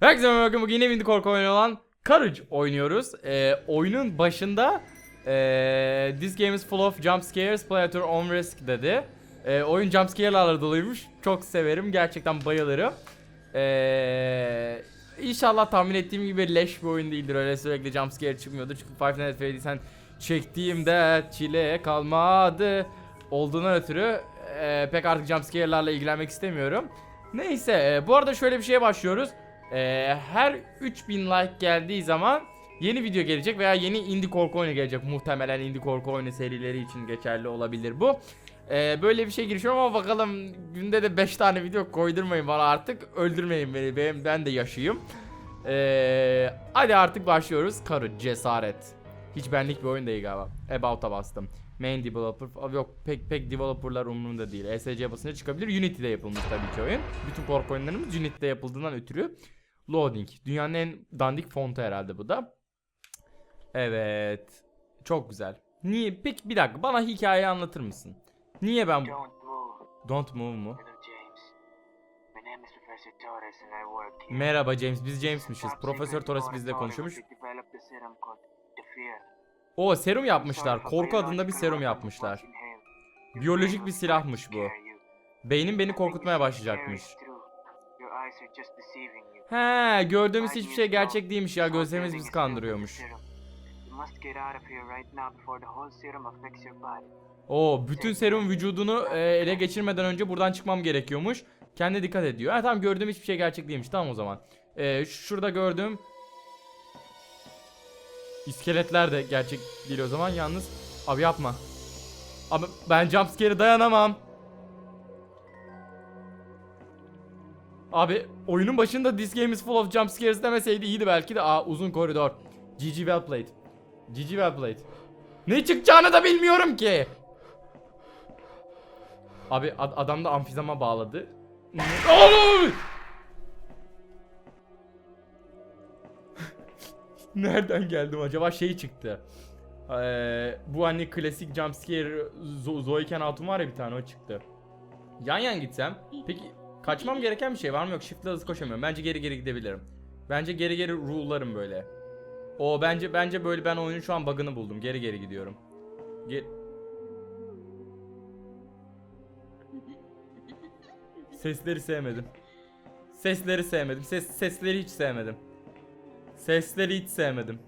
Herkese merhaba bugün yine Windy korku oyunu olan Courage oynuyoruz. Ee, oyunun başında ee, This game is full of jump scares, play at your own risk dedi. Ee, oyun jump scare'larla doluymuş. Çok severim. Gerçekten bayılırım. Ee, inşallah tahmin ettiğim gibi leş bir oyun değildir. Öyle sürekli jump scare çıkmıyordur. Çünkü Five Nights at Freddy'sen çektiğimde çile kalmadı olduğuna ötürü ee, pek artık jump scare'larla ilgilenmek istemiyorum. Neyse e, bu arada şöyle bir şeye başlıyoruz. E, her 3000 like geldiği zaman yeni video gelecek veya yeni indie korku oyunu gelecek. Muhtemelen indie korku oyunu serileri için geçerli olabilir bu. E, böyle bir şey girişiyorum ama bakalım günde de 5 tane video koydurmayın bana artık. Öldürmeyin beni. Benim, ben de yaşayayım. E, hadi artık başlıyoruz. Karı cesaret. Hiç benlik bir oyun değil galiba. About'a bastım. Main developer yok pek pek developerlar umurumda değil. ESC basınca çıkabilir. Unity'de yapılmış tabii ki oyun. Bütün korku oyunlarımız Unity'de yapıldığından ötürü. Loading. Dünyanın en dandik fontu herhalde bu da. Evet. Çok güzel. Niye? Peki bir dakika bana hikayeyi anlatır mısın? Niye ben bu... Don't move. Mu? Merhaba James biz James'mişiz. Profesör Torres bizle Fear. O serum yapmışlar. Korku adında bir serum yapmışlar. Biyolojik bir silahmış bu. Beynin beni korkutmaya başlayacakmış. He, gördüğümüz hiçbir şey gerçek değilmiş ya. Gözlerimiz bizi kandırıyormuş. Oo, bütün serum vücudunu e, ele geçirmeden önce buradan çıkmam gerekiyormuş. Kendine dikkat ediyor. Ha tamam gördüğüm hiçbir şey gerçek değilmiş. Tamam o zaman. E, şurada gördüğüm iskeletler de gerçek değil o zaman. Yalnız abi yapma. Abi ben jumpscare'e dayanamam. Abi oyunun başında this game is full of jump scares demeseydi iyiydi belki de. Aa uzun koridor. GG well played. GG well played. Ne çıkacağını da bilmiyorum ki. Abi ad- adam da amfizama bağladı. Oğlum! Nereden geldim acaba şey çıktı. Ee, bu hani klasik jumpscare Zo Zoiken Hatun var ya bir tane o çıktı. Yan yan gitsem peki kaçmam gereken bir şey var mı yok shift'le hızlı koşamıyorum. Bence geri geri gidebilirim. Bence geri geri rule'larım böyle. O bence bence böyle ben oyunun şu an bug'ını buldum. Geri geri gidiyorum. Ge Sesleri sevmedim. Sesleri sevmedim. Ses sesleri hiç sevmedim. Sesleri hiç sevmedim.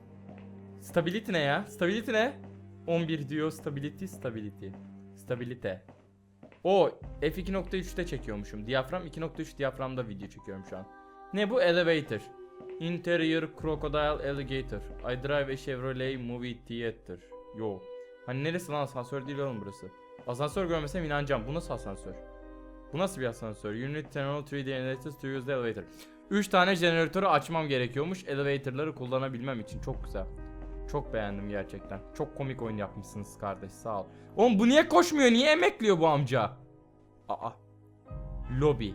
Stability ne ya? Stability ne? 11 diyor stability stability. Stabilite. O F2.3'te çekiyormuşum. Diyafram 2.3 diyaframda video çekiyorum şu an. Ne bu? Elevator. Interior Crocodile Alligator. I drive a Chevrolet Movie Theater. Yo. Hani neresi lan asansör değil oğlum burası. Asansör görmesem inanacağım. Bu nasıl asansör? Bu nasıl bir asansör? Unit Terminal 3D Generators to use the elevator. 3 tane jeneratörü açmam gerekiyormuş elevatorları kullanabilmem için. Çok güzel. Çok beğendim gerçekten. Çok komik oyun yapmışsınız kardeş sağ ol. Oğlum bu niye koşmuyor? Niye emekliyor bu amca? Aa. Lobby.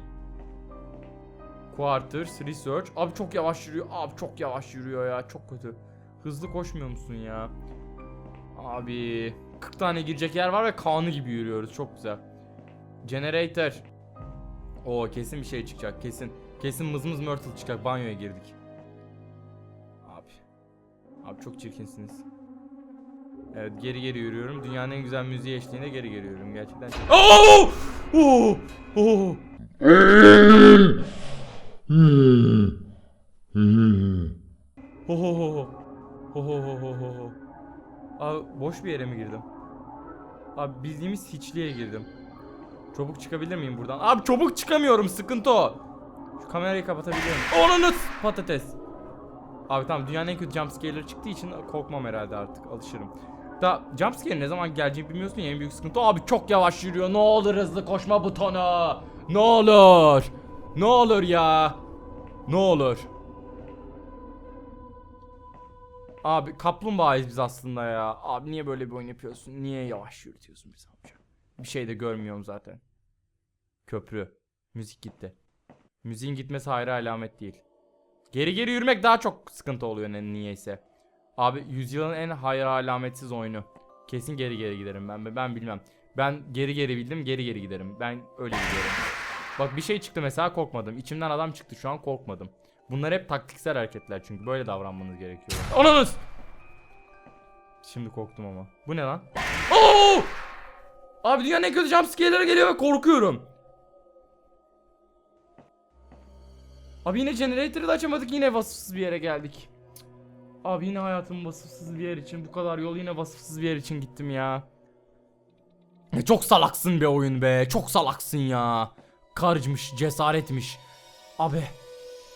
Quarters, Research. Abi çok yavaş yürüyor. Abi çok yavaş yürüyor ya. Çok kötü. Hızlı koşmuyor musun ya? Abi 40 tane girecek yer var ve kanı gibi yürüyoruz. Çok güzel. Generator. Oo kesin bir şey çıkacak. Kesin. Kesin mızmız myrtle çıkacak. Banyoya girdik. Abi. Çok çirkinsiniz. Evet geri geri yürüyorum. Dünyanın en güzel müziği eşliğinde geri geri yürüyorum gerçekten. Oo! Oo! Oo! Ho ho ho ho. Ho ho ho ho ho ho. Abi boş bir yere mi girdim? Abi bildiğimiz hiçliğe girdim. Çabuk çıkabilir miyim buradan? Abi çabuk çıkamıyorum sıkıntı o. Şu kamerayı kapatabiliyorum. Onunu patates. Abi tamam dünyanın en kötü jumpscare'ları çıktığı için korkmam herhalde artık alışırım. Da jumpscare ne zaman geleceğini bilmiyorsun ya en büyük sıkıntı. Abi çok yavaş yürüyor. Ne olur hızlı koşma butonu. Ne olur. Ne olur ya. Ne olur. Abi kaplumbağayız biz aslında ya. Abi niye böyle bir oyun yapıyorsun? Niye yavaş yürütüyorsun bizi amca? Bir şey de görmüyorum zaten. Köprü. Müzik gitti. Müziğin gitmesi hayra alamet değil. Geri geri yürümek daha çok sıkıntı oluyor ne niyeyse. Abi yüzyılın en hayra alametsiz oyunu. Kesin geri geri giderim ben. Ben bilmem. Ben geri geri bildim geri geri giderim. Ben öyle gidiyorum. Bak bir şey çıktı mesela korkmadım. İçimden adam çıktı şu an korkmadım. Bunlar hep taktiksel hareketler çünkü böyle davranmanız gerekiyor. Ananız! Şimdi korktum ama. Bu ne lan? Oo! Abi dünyanın en kötü jumpscare'leri geliyor ve korkuyorum. Abi yine generator'ı da açamadık yine vasıfsız bir yere geldik. Abi yine hayatım vasıfsız bir yer için bu kadar yol yine vasıfsız bir yer için gittim ya. E, Çok salaksın be oyun be. Çok salaksın ya. Karcmış, cesaretmiş. Abi.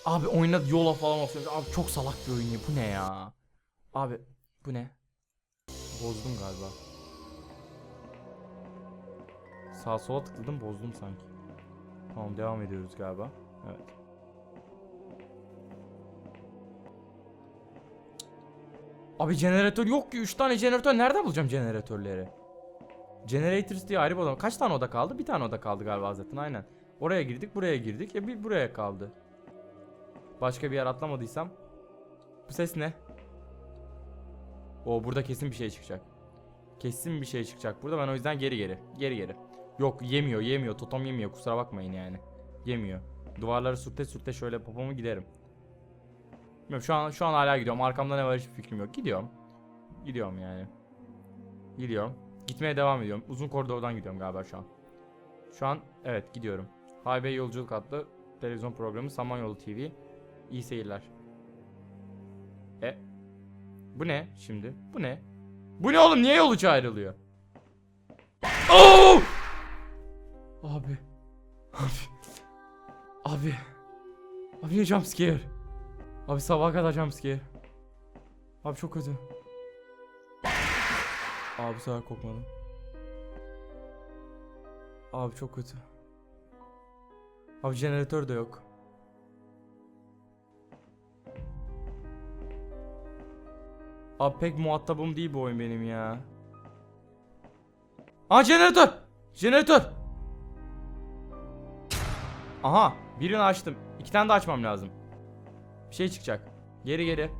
Abi oyuna yola falan olsun. Abi çok salak bir oyun ya. Bu ne ya? Abi bu ne? Bozdum galiba. Sağ sola tıkladım bozdum sanki. Tamam devam ediyoruz galiba. Evet. Abi jeneratör yok ki 3 tane jeneratör nerede bulacağım jeneratörleri? Generators diye ayrı bir oda. Kaç tane oda kaldı? Bir tane oda kaldı galiba zaten aynen. Oraya girdik buraya girdik. E bir buraya kaldı. Başka bir yer atlamadıysam. Bu ses ne? O burada kesin bir şey çıkacak. Kesin bir şey çıkacak burada ben o yüzden geri geri. Geri geri. Yok yemiyor yemiyor. Totem yemiyor kusura bakmayın yani. Yemiyor. Duvarları sürte sürte şöyle popomu giderim. Bilmiyorum şu an şu an hala gidiyorum. Arkamda ne var hiçbir fikrim yok. Gidiyorum. Gidiyorum yani. Gidiyorum. Gitmeye devam ediyorum. Uzun koridordan gidiyorum galiba şu an. Şu an evet gidiyorum. Highway Yolculuk adlı televizyon programı Samanyolu TV. İyi seyirler. E bu ne şimdi? Bu ne? Bu ne oğlum? Niye yol ucu ayrılıyor? Oo! Abi. Abi. Abi. Abi ne jumpscare? Abi sabaha kadar jumpscare. Abi çok kötü. Abi sefer korkmadım. Abi çok kötü. Abi jeneratör de yok. Abi pek muhatabım değil bu oyun benim ya. Aa jeneratör! Jeneratör! Aha birini açtım. İki tane de açmam lazım. Bir şey çıkacak. Geri geri.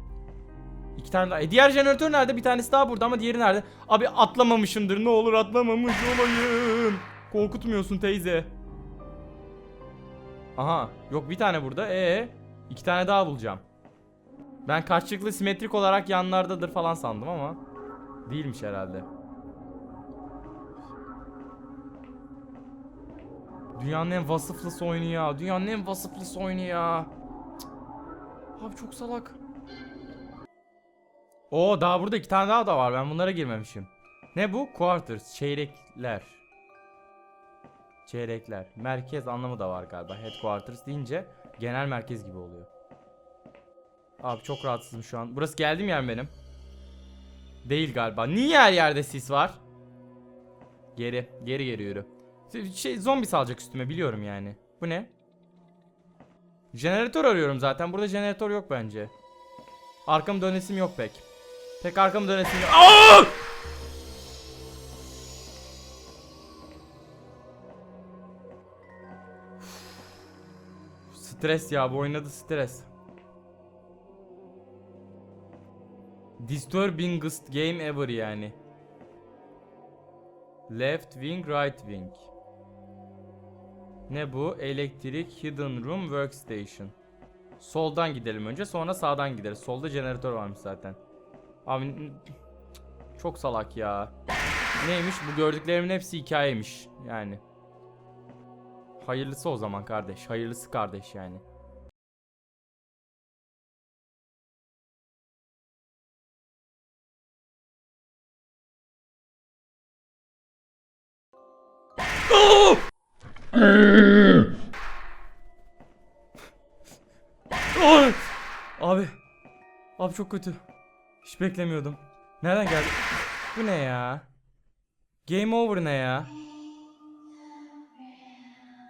İki tane daha. E diğer jeneratör nerede? Bir tanesi daha burada ama diğeri nerede? Abi atlamamışımdır. Ne olur atlamamış olayım. Korkutmuyorsun teyze. Aha. Yok bir tane burada. Ee, iki tane daha bulacağım. Ben karşılıklı simetrik olarak yanlardadır falan sandım ama değilmiş herhalde. Dünyanın en vasıflısı oyunu ya. Dünyanın en vasıflısı oyunu ya. Abi çok salak. Oo daha burada iki tane daha da var. Ben bunlara girmemişim. Ne bu? Quarters. Çeyrekler. Çeyrekler. Merkez anlamı da var galiba. Headquarters deyince genel merkez gibi oluyor. Abi çok rahatsızım şu an. Burası geldiğim yer benim? Değil galiba. Niye her yerde sis var? Geri. Geri geri yürü. Şey zombi salacak üstüme biliyorum yani. Bu ne? Jeneratör arıyorum zaten. Burada jeneratör yok bence. Arkam dönesim yok pek. Pek arkam dönesim yok. Aa! Stres ya bu oynadı stres. Disturbingest game ever yani. Left wing, right wing. Ne bu? Elektrik, hidden room, workstation. Soldan gidelim önce sonra sağdan gideriz. Solda jeneratör varmış zaten. Abi çok salak ya. Neymiş bu gördüklerimin hepsi hikayeymiş yani. Hayırlısı o zaman kardeş. Hayırlısı kardeş yani. Ay! Abi. Abi çok kötü. Hiç beklemiyordum. Nereden geldi? Bu ne ya? Game over ne ya?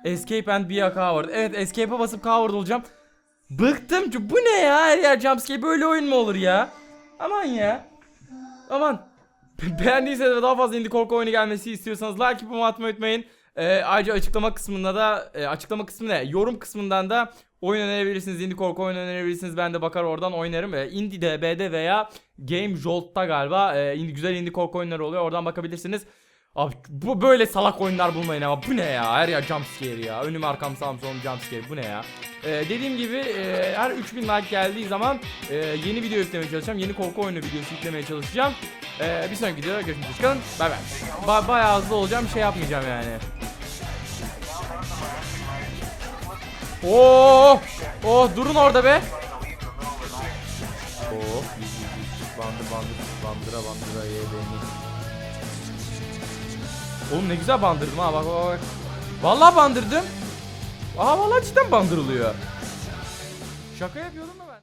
Escape and be a coward. Evet escape'e basıp coward olacağım. Bıktım. Bu ne ya? Her yer jumpscare. Böyle oyun mu olur ya? Aman ya. Aman. Beğendiyseniz ve daha fazla indie korku oyunu gelmesi istiyorsanız like yapımı atmayı unutmayın. Ee, ayrıca açıklama kısmında da e, açıklama kısmı ne? Yorum kısmından da oyun önerebilirsiniz. Indie korku oyunu önerebilirsiniz. Ben de bakar oradan oynarım. Ee, Indie DB'de veya Game Jolt'ta galiba e, indie, güzel indie korku oyunları oluyor. Oradan bakabilirsiniz. Abi bu böyle salak oyunlar bulmayın ama bu ne ya? Her yer jumpscare ya. Önüm arkam sağım solum jumpscare. Bu ne ya? Ee, dediğim gibi e, her 3000 like geldiği zaman e, yeni video yüklemeye çalışacağım. Yeni korku oyunu videosu yüklemeye çalışacağım. Ee, bir sonraki videoda görüşmek üzere. Bay bay. Ba bayağı hızlı olacağım. Şey yapmayacağım yani. Oo! Oh durun orada be. Oh, yüz yüz yüz bandır bandır bandıra bandıra ye. Oğlum ne güzel bandırdım ha bak bak bak. Vallahi bandırdım. Aha vallahi cidden bandırılıyor. Şaka yapıyordum ben.